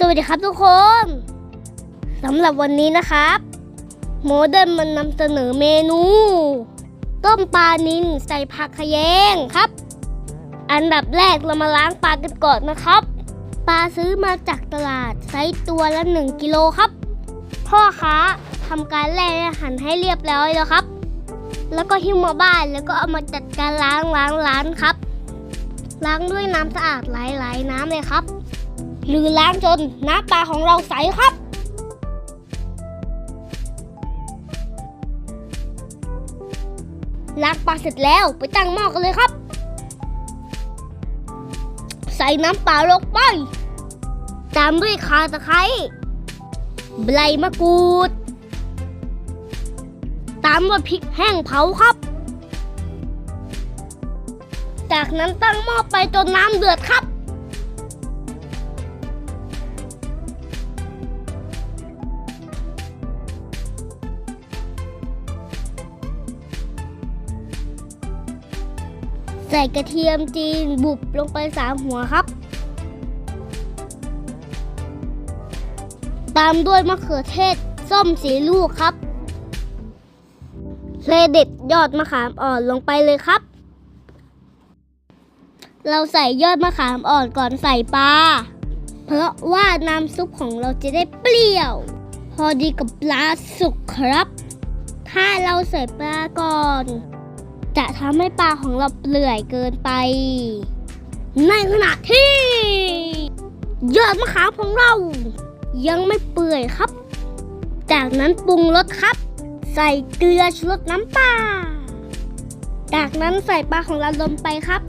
สวัสดีครับทุกคนสำหรับวันนี้นะครับ โมเดิร์นมันนำเสนอเมนู ต้มปลานิลใส่ผักขยงครับ อันดับแรกเรามาล้างปลากันก่อนนะครับ ปลาซื้อมาจากตลาดไซส์ตัวละ 1 กิโลครับ พ่อค้าทำการแล่หั่นให้เรียบร้อยแล้วครับ แล้วก็หิ้วมาบ้านแล้วก็เอามาจัดการล้างล้างล้างครับ ล้างด้วยน้ำสะอาดหลายๆน้ำเลยครับ หรือล้างจนน้ำปลาของเราใสครับ ล้างปลาเสร็จแล้วไปตั้งหม้อกันเลยครับ ใส่น้ำปลาลงไป ตามด้วยข่าตะไคร้ใบมะกรูด ตามด้วยพริกแห้งเผาครับ จากนั้นตั้งหม้อไปจนน้ำเดือดครับ ใส่กระเทียมจีนบุบลงไปสามหัวครับ ตามด้วยมะเขือเทศส้มสีลูกครับเลเด็ดยอดมะขามอ่อนลงไปเลยครับ เราใส่ยอดมะขามอ่อนก่อนใส่ปลา เพราะว่าน้ำซุปของเราจะได้เปรี้ยว พอดีกับปลาสุกครับ ถ้าเราใส่ปลาก่อน จะทำให้ปลาของเราเปื่อยเกินไป ในขณะที่ยอดมะขามของเรา ยังไม่เปื่อยครับ จากนั้นปรุงรสครับ ใส่เกลือชูรสน้ำปลาจากนั้นใส่ปลาของเราลงไปครับ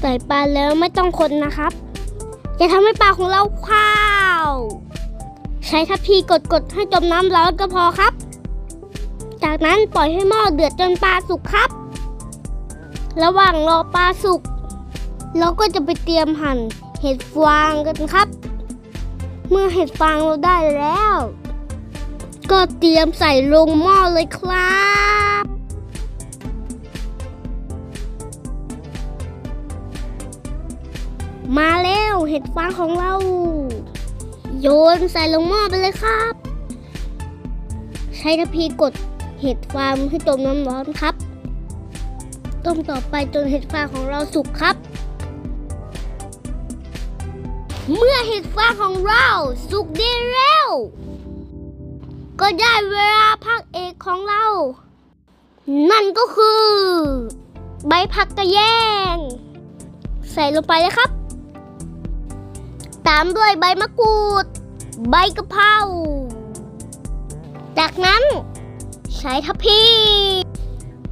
ใส่ปลาแล้วไม่ต้องคนนะครับจะทำให้ปลาของเราข้าว ใช้ทัพพีกดๆให้จมน้ำร้อนก็พอครับ จากนั้นปล่อยให้หม้อเดือดจนปลาสุกครับ ระหว่างรอปลาสุก เราก็จะไปเตรียมหั่นเห็ดฟางกันครับ เมื่อเห็ดฟางเราได้แล้ว ก็เตรียมใส่ลงหม้อเลยครับมาแล้วเห็ดฟางของเรา โยนใส่ลงหม้อไปเลยครับ ใช้ทัพพีกด เห็ดฟางให้จมน้ำร้อนครับ ต้มต่อไปจนเห็ดฟางของเราสุกครับ เมื่อเห็ดฟางของเราสุกดีแล้วก็ได้เวลาพักเอกของเรา นั่นก็คือ ใบผักกระแยง ใส่ลงไปเลยครับ ตามด้วยใบมะกรูด ใบกะเพรา จากนั้น ใช้ทัพพี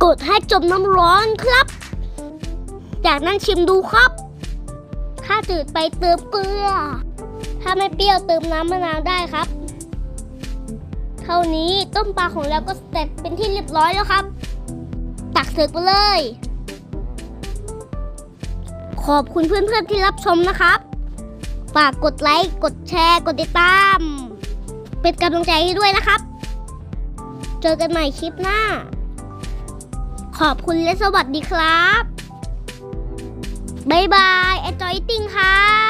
กดให้จมน้ำร้อนครับ จากนั้นชิมดูครับ ถ้าจืดไปเติมเกลือ ถ้าไม่เปรี้ยวเติมน้ำมะนาวได้ครับ เท่านี้ต้มปลาของเราก็เสร็จเป็นที่เรียบร้อยแล้วครับ ตักเสิร์ฟไปเลย ขอบคุณเพื่อนๆที่รับชมนะครับฝากกดไลค์ กดแชร์ กดติดตาม เป็นกำลังใจให้ด้วยนะครับ จอกันใหม่คลิปหน้า ขอบคุณและสวัสดีครับ บ๊ายบาย enjoy eating ค่ะ